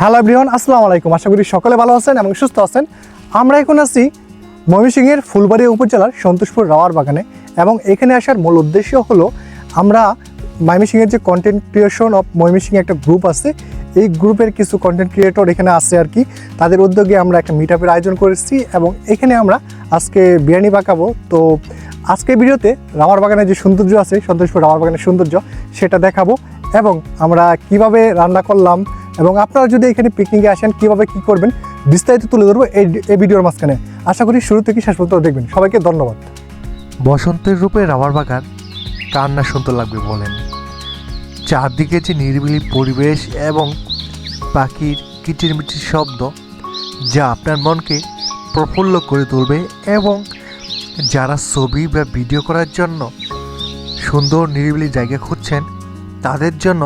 Hello everyone আসসালামু আলাইকুম। আশা করি সকলে ভালো আছেন এবং সুস্থ আছেন। আমরা এখন আছি ময়মনসিংহের ফুলবাড়িয়া উপজেলার সন্তোষপুর রাওয়ার বাগানে এবং এখানে আসার মূল উদ্দেশ্য হলো আমরা ময়মনসিংহের যে কন্টেন্ট ক্রিয়েশন অফ ময়মনসিংহ একটা গ্রুপ আছে, এই গ্রুপের কিছু কন্টেন্ট ক্রিয়েটর এখানে আছে আর কি। তাদের উদ্যোগে আমরা একটা মিট আপের আয়োজন করেছি এবং এখানে আমরা আজকে বিরিয়ানি পাকাবো। তো আজকের ভিডিওতে রাওয়ার বাগানের যে সৌন্দর্য আছে, সন্তোষপুর রাওয়ার বাগানের সৌন্দর্য, সেটা দেখাবো এবং আমরা কীভাবে রান্না করলাম এবং আপনারা যদি এখানে পিকনিকে আসেন, কীভাবে কী করবেন, বিস্তারিত তুলে ধরবো এই এই ভিডিওর মাঝখানে। আশা করি শুরু থেকে শেষ পর্যন্ত দেখবেন। সবাইকে ধন্যবাদ। বসন্তের রূপে রাবার বাগান কার না সুন্দর লাগবে বলেন। চারদিকে যে নিরিবিলি পরিবেশ এবং পাখির কিচিরমিচির শব্দ, যা আপনার মনকে প্রফুল্ল করে তুলবে এবং যারা ছবি বা ভিডিও করার জন্য সুন্দর নিরিবিলি জায়গা খুঁজছেন, তাদের জন্য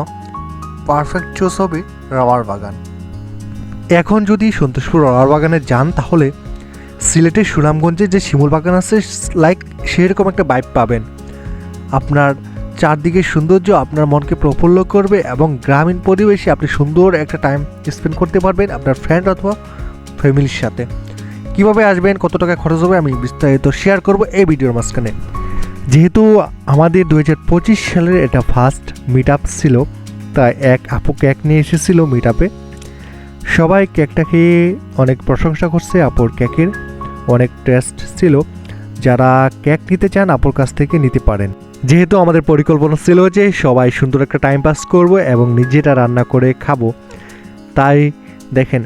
পারফেক্ট চুজ হবে রাবার বাগান। এখন যদি সন্তোষপুর রাবার বাগানে যান, তাহলে সিলেটের সুনামগঞ্জে যে শিমুল বাগান আছে লাইক সেরকম একটা বাইক পাবেন। আপনার চারদিকে সৌন্দর্য আপনার মনকে প্রফুল্ল করবে এবং গ্রামীণ পরিবেশে আপনি সুন্দর একটা টাইম স্পেন্ড করতে পারবেন আপনার ফ্রেন্ড অথবা ফ্যামিলির সাথে। কীভাবে আসবেন, কত টাকা খরচ হবে, আমি বিস্তারিত শেয়ার করব এই ভিডিওর মাঝখানে। যেহেতু আমাদের দু হাজার পঁচিশ সালের এটা ফার্স্ট মিট আপ ছিল তাই এক আপু কেক নিয়ে এসেছিল মিট আপে সবাই কেকটা খেয়ে অনেক প্রশংসা করছে আপুর কেকের। অনেক টেস্ট ছিল। যারা কেক নিতে চান আপুর কাছ থেকে নিতে পারেন। যেহেতু আমাদের পরিকল্পনা ছিল যে সবাই সুন্দর একটা টাইম পাস করব এবং নিজেরা রান্না করে খাব। তাই দেখেন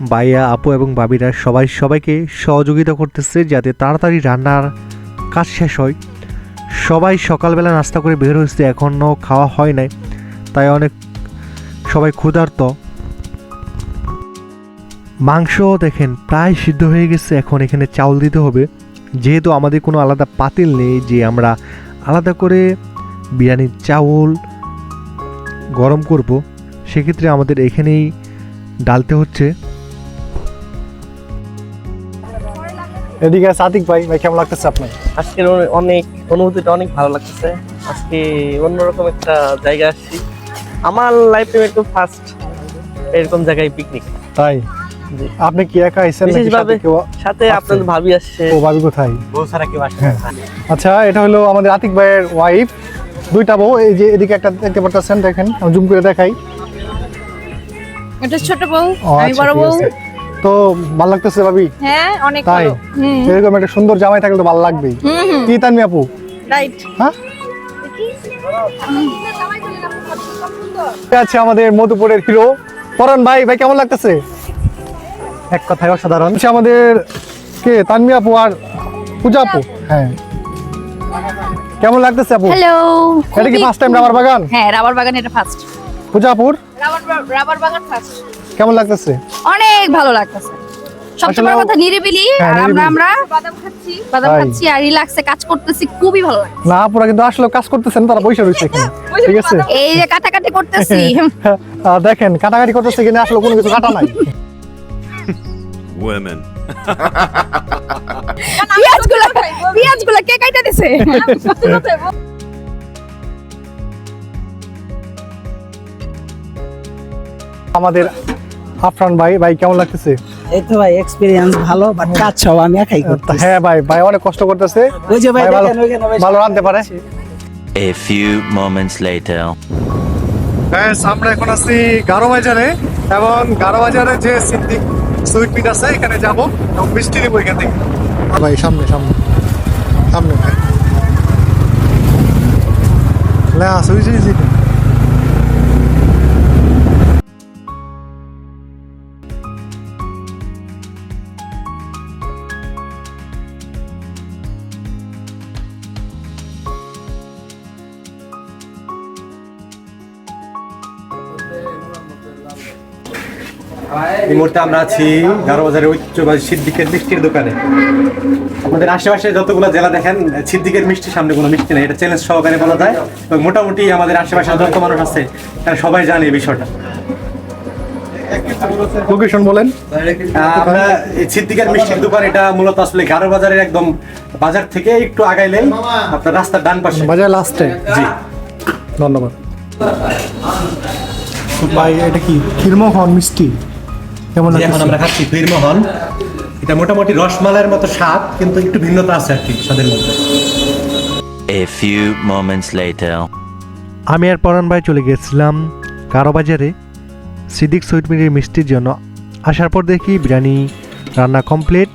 বাইয়া আপু এবং বাবিরা সবাই সবাইকে সহযোগিতা করতেছে যাতে তাড়াতাড়ি রান্নার কাজ শেষ হয়। সবাই সকালবেলা নাস্তা করে বের হয়েছে এখনও খাওয়া হয় নাই। তাই অনেক সবাই ক্ষুধার্ত। মাংস দেখেন প্রায় সিদ্ধ হয়ে গেছে এখন এখানে চাউল দিতে হবে। যেহেতু আমাদের কোনো আলাদা পাতিল নেই যে আমরা আলাদা করে বিরিয়ানির চাউল গরম করব সেক্ষেত্রে আমাদের এখানেই ডালতে হচ্ছে। এদিকে আতিক ভাই ভাই কেমন লাগতেছে আপনার? আজকের অনেক অনুভূতিটা অনেক ভালো লাগতেছে। আজকে অন্যরকম একটা জায়গা আসছি। আমার লাইফে এরকম ফার্স্ট এরকম জায়গায় পিকনিক তাই? আপনি কি একা আইছেন নাকি বিশেষভাবে সাথে কেউ সাথে আছে। আপনাদের ভাবি আসছে। ও ভাবি কোথায়? বউ ছাড়া কেউ আসছে হ্যাঁ। আচ্ছা এটা হলো আমাদের আতিক ভাইয়ের ওয়াইফ দুইটা বউ এই যে এদিকে একটা দেখতে পারতেছেন দেখেন আমি জুম করে দেখাই। এটা ছোট বউ আমি আচ্ছা, বড় বউ। তো ভালো লাগতেছে ভাবি? হ্যাঁ অনেক ভালো। এরকম একটা সুন্দর জামাই থাকলে তো ভালো লাগবেই। কি তানমি আপু? রাইট হ্যাঁ? আছে আমাদের মধুপুরের হিরো পরান ভাই ভাই কেমন লাগতেছে? এক কথায় অসাধারণ। আমাদের কে? তানমি আপু আর পূজা আপু? হ্যাঁ। কেমন লাগতেছে আপু? হ্যালো এটা কি ফার্স্ট টাইম রাবার বাগান? হ্যাঁ রাবার বাগান এটা ফার্স্ট পূজা আপুর? রাবার রাবার বাগান ফার্স্ট কেমন লাগতেছে? অনেক ভালো লাগতেছে। সবচেয়ে বড় কথা নিরিবিলি হ্যাঁ, আর আমরা আমরা বাদাম খাচ্ছি বাদাম খাচ্ছি আর রিল্যাক্সে কাজ করতেছি খুবই ভালো লাগে না আপুরা কিন্তু আসলে কাজ করতেছেন তারা বসে রয়েছে এখানে। ঠিক আছে? এই যে কাটাকাটি করতেছি। দেখেন কাটাকাটি করতেছে কিনা আসলে কোনো কিছু কাটা নাই। Women. পেঁয়াজগুলো পেঁয়াজগুলো কে কাইটা দিছে? আমাদের আফরান ভাই ভাই কেমন লাগতেছে? এই তো ভাই এক্সপিরিয়েন্স ভালো বাট কাজ সব আমি একাই করতেছি। হ্যাঁ ভাই ভাই অনেক কষ্ট করতেছে। ওই যে ভাই ভালো দেখেন ওইখানে ভালো রাঁধতে পারে। A few moments later. ব্যাস আমরা এখন আছি গারো বাজারে এবং গারো বাজারে যে সিদ্দিক সুইট মিট আছে এখানে যাব। এবং মিষ্টি নেব এখান থেকে। হ্যাঁ ভাই সামনে সামনে। সামনে ভাই। লা সুইট এই মুহূর্তে আমরা আছি গারো বাজারের ঐতিহ্যবাহী সিদ্দিকের মিষ্টির দোকানে। আমাদের আশেপাশে যতগুলো জেলা দেখেন সিদ্দিকের মিষ্টির সামনে কোনো মিষ্টি নেই। এটা চ্যালেঞ্জ সহকারে বলা যায়। এবং মোটামুটি আমাদের আশেপাশে যত মানুষ আছে তারা সবাই জানে এই বিষয়টা। লোকেশন বলেন। আমরা এই সিদ্দিকের মিষ্টির দোকান এটা মূলত আসলে গারো বাজারের একদম বাজার থেকে একটু আগাইলেই আপনার রাস্তার ডান পাশে। বাজার লাস্টে জি। ধন্যবাদ। ভাই এটা কি? ক্ষীরমোহন মিষ্টি? কেমন এখন আমরা খাচ্ছি ক্ষীরমোহন এটা মোটামুটি রসমালাইয়ের মতো স্বাদ কিন্তু একটু ভিন্নতা আছে আর কি স্বাদের মধ্যে। A few moments later. আমি আর পরাণ ভাই চলে গেছিলাম কারও বাজারে সিদ্দিক সুইট মিরির মিষ্টির জন্য। আসার পর দেখি বিরিয়ানি রান্না কমপ্লিট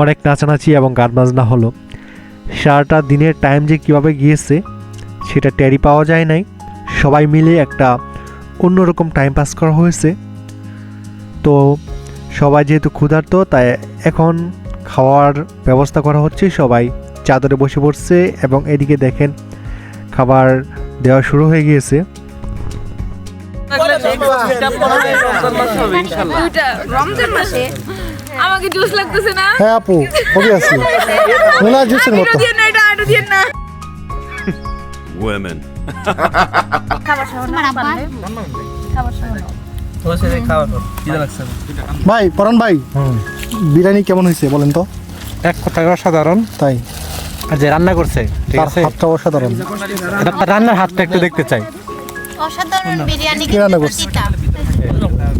অনেক নাচানাচি এবং গান বাজনা হলো। সারাটা দিনের টাইম যে কীভাবে গিয়েছে, সেটা ট্যারি পাওয়া যায় নাই। সবাই মিলে একটা অন্যরকম টাইম পাস করা হয়েছে। তো সবাই যেহেতু ক্ষুধার্ত, তাই এখন খাওয়ার ব্যবস্থা করা হচ্ছে। সবাই চাদরে বসে পড়ছে এবং এদিকে দেখেন খাবার দেওয়া শুরু হয়ে গিয়েছে। রমজান মাসে? আমাকে জুস লাগতেছে না? হ্যাঁ আপু কবি আছে মোলা জুসের মতো। দিয়ে না এটা আরও দিয়ে না। Women. খাবার সময় খাবার সময় খাওয়া খিদে লাগছে? ভাই পরান ভাই বিরিয়ানি কেমন হয়েছে বলেন তো? এক কথায় অসাধারণ। তাই। আর যে রান্না করছে ঠিক আছে? হাতটা অসাধারণ। এটা তার রান্নার হাতটা একটু দেখতে চাই। অসাধারণ বিরিয়ানি কি রান্না করছে?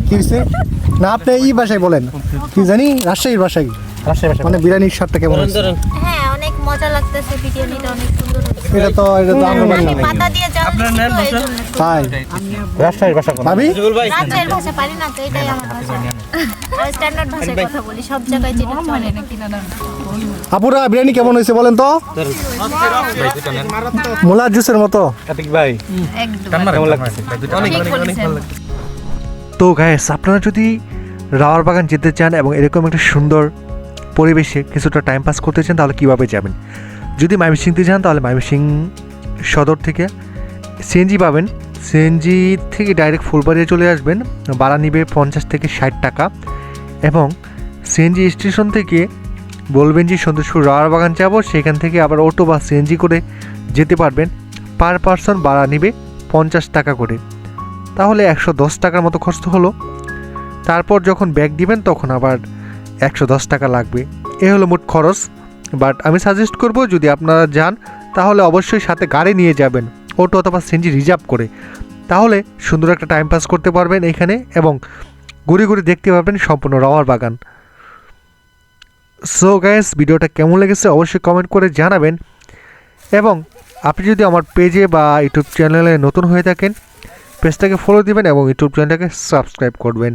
কি হয়েছে না আপনি এই ভাষায় বলেন। কি জানি রাজশাহীর ভাষায়। রাজশাহী ভাষা মানে বিরিয়ানির স্বাদটা কেমন হ্যাঁ অনেক মজা লাগতেছে বিরিয়ানিটা অনেক সুন্দর এটা তো এটা তো আমার ভাষা আমি পাতা দিয়ে তো এই তাই রাজশাহীর ভাষা কোন? ভাবি? রাজ্যের ভাষা পারি না তো এটাই আমার ভাষা। আর স্ট্যান্ডার্ড ভাষায় কথা বলি সব জায়গায় যেটা চলে। আপুরা বিরিয়ানি কেমন হয়েছে বলেন তো? মোলার জুসের মতো। ভাই। কেমন লাগছে? তো গায়েস আপনারা যদি রাওয়ার বাগান যেতে চান এবং এরকম একটা সুন্দর পরিবেশে কিছুটা টাইম পাস করতে চান তাহলে কীভাবে যাবেন? যদি ময়মনসিংহতে যান তাহলে ময়মনসিং সদর থেকে সিএনজি পাবেন। সিএনজি থেকে ডাইরেক্ট ফুলবাড়িয়ে চলে আসবেন। ভাড়া নিবে পঞ্চাশ থেকে ষাট টাকা। এবং সিএনজি স্টেশন থেকে বলবেন যে সন্তোষপুর রাওয়ার বাগান যাব। সেখান থেকে আবার অটো বা সিএনজি করে যেতে পারবেন। পার পারসন ভাড়া নিবে পঞ্চাশ টাকা করে। তাহলে একশো দশ টাকার মতো খরচ হলো। তারপর যখন ব্যাগ দিবেন, তখন আবার একশো দশ টাকা লাগবে। এ হলো মোট খরচ। বাট আমি সাজেস্ট করব, যদি আপনারা যান, তাহলে অবশ্যই সাথে গাড়ি নিয়ে যাবেন। অটো অথবা সিএনজি রিজার্ভ করে, তাহলে সুন্দর একটা টাইম পাস করতে পারবেন এখানে এবং ঘুরে ঘুরে দেখতে পারবেন সম্পূর্ণ রাওয়ার বাগান। সো গ্যাস ভিডিওটা কেমন লেগেছে অবশ্যই কমেন্ট করে জানাবেন এবং আপনি যদি আমার পেজে বা ইউটিউব চ্যানেলে নতুন হয়ে থাকেন পেজটাকে ফলো দিবেন এবং ইউটিউব চ্যানেলটাকে সাবস্ক্রাইব করবেন।